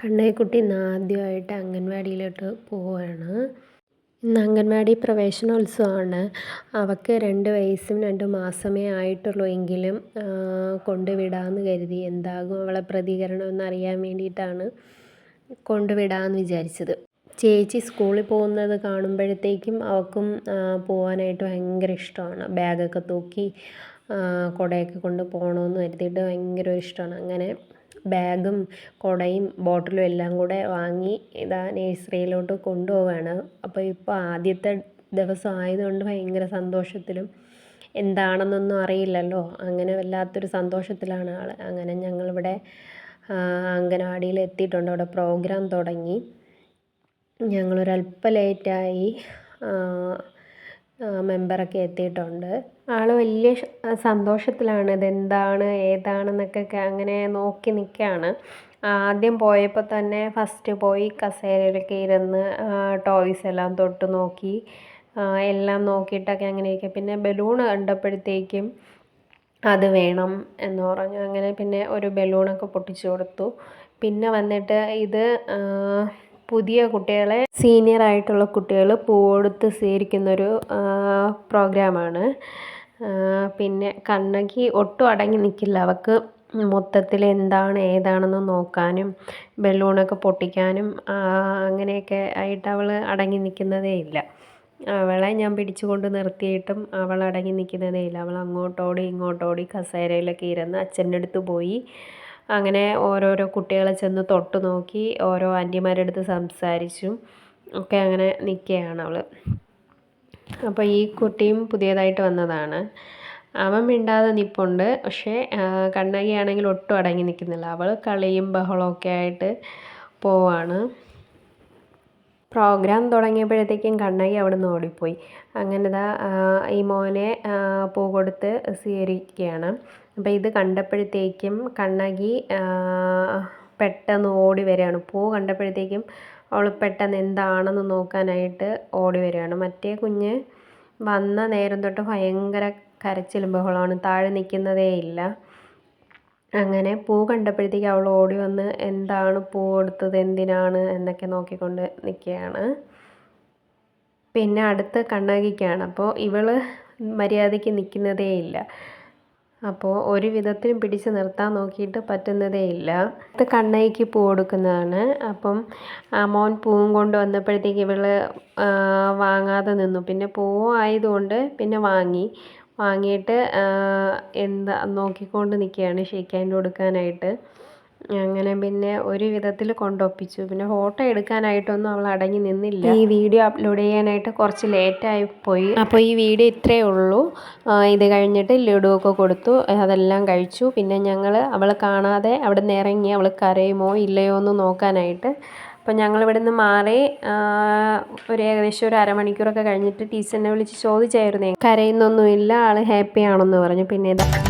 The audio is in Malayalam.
കണ്ണേക്കുട്ടി ഇന്ന് ആദ്യമായിട്ട് അംഗൻവാടിയിലോട്ട് പോവുകയാണ്. ഇന്ന് അംഗൻവാടി പ്രവേശനോത്സവമാണ്. അവൾക്ക് രണ്ട് വയസ്സും രണ്ട് മാസമേ ആയിട്ടുള്ളൂ എങ്കിലും കൊണ്ടുവിടാമെന്ന് കരുതി. എന്താകും അവളെ പ്രതികരണം എന്നറിയാൻ വേണ്ടിയിട്ടാണ് കൊണ്ടുവിടാമെന്ന് വിചാരിച്ചത്. ചേച്ചി സ്കൂളിൽ പോകുന്നത് കാണുമ്പോഴത്തേക്കും അവൾക്കും പോകാനായിട്ട് ഭയങ്കര ഇഷ്ടമാണ്. ബാഗൊക്കെ തൂക്കി കുടയൊക്കെ കൊണ്ട് പോകണമെന്ന് കരുതിയിട്ട് ഭയങ്കര ഇഷ്ടമാണ്. അങ്ങനെ ബാഗും കുടയും ബോട്ടിലും എല്ലാം കൂടെ വാങ്ങി ഇതാ നേഴ്സറിയിലോട്ട് കൊണ്ടുപോവുകയാണ് അപ്പോൾ ഇപ്പോൾ ആദ്യത്തെ ദിവസം ആയതുകൊണ്ട് ഭയങ്കര സന്തോഷത്തിലും എന്താണെന്നൊന്നും അറിയില്ലല്ലോ. അങ്ങനെ വല്ലാത്തൊരു സന്തോഷത്തിലാണ് ആൾ അങ്ങനെ ഞങ്ങളിവിടെ അംഗനവാടിയിൽ എത്തിയിട്ടുണ്ട്. അവിടെ പ്രോഗ്രാം തുടങ്ങി. ഞങ്ങളൊരല്പം ലേറ്റായി മെമ്പറൊക്കെ എത്തിയിട്ടുണ്ട്. ആൾ വലിയ സന്തോഷത്തിലാണ്. ഇതെന്താണ് ഏതാണെന്നൊക്കെ അങ്ങനെ നോക്കി നിൽക്കുകയാണ് ആദ്യം പോയപ്പോൾ തന്നെ ഫസ്റ്റ് പോയി കസേരയിലൊക്കെ ഇരുന്ന് ടോയ്സ് എല്ലാം തൊട്ട് നോക്കി എല്ലാം നോക്കിയിട്ടൊക്കെ അങ്ങനെ ഇരിക്കുക പിന്നെ ബലൂൺ കണ്ടപ്പോഴത്തേക്കും അത് വേണം എന്ന് പറഞ്ഞു. അങ്ങനെ പിന്നെ ഒരു ബലൂണൊക്കെ പൊട്ടിച്ചു കൊടുത്തു. പിന്നെ വന്നിട്ട് ഇത് പുതിയ കുട്ടികളെ സീനിയർ ആയിട്ടുള്ള കുട്ടികൾ പൂവെടുത്ത് സ്വീകരിക്കുന്നൊരു പ്രോഗ്രാമാണ് പിന്നെ കണ്ണകി ഒട്ടും അടങ്ങി നിൽക്കില്ല അവൾക്ക് മൊത്തത്തിൽ എന്താണ് ഏതാണെന്ന് നോക്കാനും ബലൂണൊക്കെ പൊട്ടിക്കാനും അങ്ങനെയൊക്കെ ആയിട്ട് അവൾ അടങ്ങി നിൽക്കുന്നതേ ഇല്ല. അവളെ ഞാൻ പിടിച്ചുകൊണ്ട് നിർത്തിയിട്ടും അവൾ അടങ്ങി നിൽക്കുന്നതേ ഇല്ല. അവൾ അങ്ങോട്ടോടി ഇങ്ങോട്ടോടി കസേരയിലൊക്കെ ഇരുന്ന് അച്ഛന്റെ അടുത്ത് പോയി അങ്ങനെ ഓരോരോ കുട്ടികളെ ചെന്ന് തൊട്ട് നോക്കി ഓരോ ആന്റിമാരുടെ അടുത്ത് സംസാരിച്ചും ഒക്കെ അങ്ങനെ നിൽക്കുകയാണ് അവൾ അപ്പോൾ ഈ കുട്ടിയും പുതിയതായിട്ട് വന്നതാണ്. അവൻ മിണ്ടാതെ നിൽപ്പുണ്ട് പക്ഷേ കണ്ണകിയാണെങ്കിൽ ഒട്ടും അടങ്ങി നിൽക്കുന്നില്ല. അവൾ കളിയും ബഹളമൊക്കെ ആയിട്ട് പോവാണ്. പ്രോഗ്രാം തുടങ്ങിയപ്പോഴത്തേക്കും കണ്ണകി അവിടെ നിന്ന് ഓടിപ്പോയി. അങ്ങനെ ദാ ഈ മോനെ പൂ കൊടുത്ത് സ്വീകരിക്കുകയാണ്. അപ്പോൾ ഇത് കണ്ടപ്പോഴത്തേക്കും കണ്ണകി പെട്ടെന്ന് ഓടി വരികയാണ്. പൂ കണ്ടപ്പോഴത്തേക്കും അവൾ പെട്ടെന്ന് എന്താണെന്ന് നോക്കാനായിട്ട് ഓടി വരികയാണ്. മറ്റേ കുഞ്ഞ് വന്ന നേരം തൊട്ട് ഭയങ്കര കരച്ചിലും ബഹളമാണ് താഴെ നിൽക്കുന്നതേ ഇല്ല. അങ്ങനെ പൂ കണ്ടപ്പോഴത്തേക്ക് അവൾ ഓടി വന്ന് എന്താണ് പൂ കൊടുത്തത് എന്തിനാണ് എന്നൊക്കെ നോക്കിക്കൊണ്ട് നിൽക്കുകയാണ്. പിന്നെ അടുത്ത് കണ്ണകിക്കാണ്. അപ്പോൾ ഇവൾ മര്യാദയ്ക്ക് നിൽക്കുന്നതേ ഇല്ല. അപ്പോൾ ഒരു വിധത്തിലും പിടിച്ച് നിർത്താൻ നോക്കിയിട്ട് പറ്റുന്നതേ ഇല്ല. ഇത് കണ്ണയ്ക്ക് പൂ കൊടുക്കുന്നതാണ്. അപ്പം മോൻ പൂവും കൊണ്ട് വന്നപ്പോഴത്തേക്ക് ഇവൾ വാങ്ങാതെ നിന്നു. പിന്നെ പൂവായതുകൊണ്ട് പിന്നെ വാങ്ങി. വാങ്ങിയിട്ട് എന്താ നോക്കിക്കൊണ്ട് നിൽക്കുകയാണ് ഷേക്ക് ഹാൻഡ് കൊടുക്കാനായിട്ട്. അങ്ങനെ പിന്നെ ഒരു വിധത്തിൽ കൊണ്ടൊപ്പിച്ചു. പിന്നെ ഫോട്ടോ എടുക്കാനായിട്ടൊന്നും അവൾ അടങ്ങി നിന്നില്ല. ഈ വീഡിയോ അപ്ലോഡ് ചെയ്യാനായിട്ട് കുറച്ച് ലേറ്റായി പോയി. അപ്പോൾ ഈ വീഡിയോ ഇത്രയേ ഉള്ളൂ. ഇത് കഴിഞ്ഞിട്ട് ലഡു ഒക്കെ കൊടുത്തു. അതെല്ലാം കഴിച്ചു. പിന്നെ ഞങ്ങൾ അവൾ കാണാതെ അവിടെ നിന്ന് ഇറങ്ങി അവൾ കരയുമോ ഇല്ലയോ എന്ന് നോക്കാനായിട്ട്. അപ്പോൾ ഞങ്ങൾ ഇവിടെ നിന്ന് മാറി ഒരു ഏകദേശം ഒരു അരമണിക്കൂറൊക്കെ കഴിഞ്ഞിട്ട് ടീച്ചറിനെ വിളിച്ച് ചോദിച്ചായിരുന്നു. കരയുന്നൊന്നുമില്ല ആൾ ഹാപ്പി ആണെന്ന് പറഞ്ഞു. പിന്നെ ഇതാ.